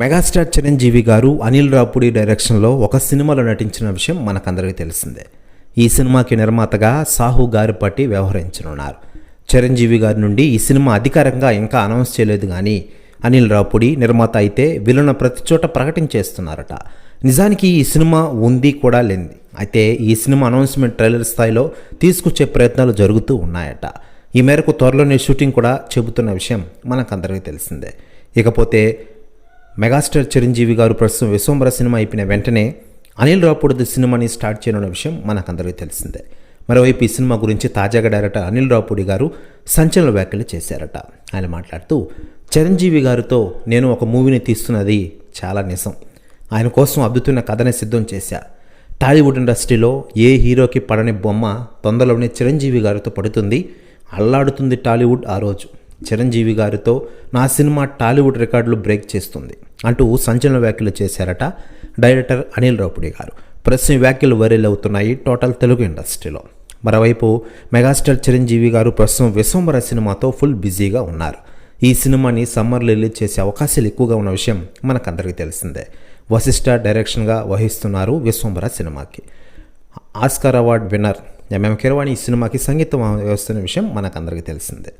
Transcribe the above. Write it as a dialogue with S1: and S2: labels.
S1: Megastar Chiranjeevi గారు అనిల్ రాపుడి డైరెక్షన్లో ఒక సినిమాలో నటించిన విషయం మనకందరికీ తెలిసిందే. ఈ సినిమాకి నిర్మాతగా సాహు గారిపట్టి వ్యవహరించనున్నారు. చిరంజీవి గారి నుండి ఈ సినిమా అధికారంగా ఇంకా అనౌన్స్ చేయలేదు కానీ అనిల్ రాపుడి నిర్మాత అయితే వీళ్ళను ప్రతి చోట ప్రకటించేస్తున్నారట. నిజానికి ఈ సినిమా ఉంది కూడా లేనిది. అయితే ఈ సినిమా అనౌన్స్మెంట్ ట్రైలర్ స్థాయిలో తీసుకొచ్చే ప్రయత్నాలు జరుగుతూ ఉన్నాయట. ఈ మేరకు త్వరలోనే షూటింగ్ కూడా చెబుతున్న విషయం మనకందరికీ తెలిసిందే. ఇకపోతే మెగాస్టార్ చిరంజీవి గారు ప్రస్తుతం విశ్వంబర సినిమా అయిపోయిన వెంటనే అనిల్ రాపుడిది సినిమాని స్టార్ట్ చేయనున్న విషయం మనకందరికీ తెలిసిందే. మరోవైపు ఈ సినిమా గురించి తాజాగా డైరెక్టర్ అనిల్ రాపుడి గారు సంచలన వ్యాఖ్యలు చేశారట. ఆయన మాట్లాడుతూ చిరంజీవి గారితో నేను ఒక మూవీని తీస్తున్నది చాలా నిజం. ఆయన కోసం అద్భుతమైన కథని సిద్ధం చేశా. టాలీవుడ్ ఇండస్ట్రీలో ఏ హీరోకి పడని బొమ్మ తొందరలోనే చిరంజీవి గారితో పడుతుంది అల్లాడుతుంది టాలీవుడ్ ఆ రోజు. చిరంజీవి గారితో నా సినిమా టాలీవుడ్ రికార్డులు బ్రేక్ చేస్తుంది అంటూ సంచలన వ్యాఖ్యలు చేశారట డైరెక్టర్ అనిల్ రాపుడి గారు. ప్రస్తుతం వ్యాఖ్యలు వైరల్ అవుతున్నాయి టోటల్ తెలుగు ఇండస్ట్రీలో. మరోవైపు మెగాస్టార్ చిరంజీవి గారు ప్రస్తుతం విశ్వంబర సినిమాతో ఫుల్ బిజీగా ఉన్నారు. ఈ సినిమాని సమ్మర్లో రిలీజ్ చేసే అవకాశాలు ఎక్కువగా ఉన్న విషయం మనకందరికీ తెలిసిందే. వశిష్ఠ డైరెక్షన్గా వహిస్తున్నారు విశ్వంబర సినిమాకి. Oscar award winner M M Keeravani ఈ సినిమాకి సంగీతం వ్యవస్థ విషయం మనకందరికీ తెలిసిందే.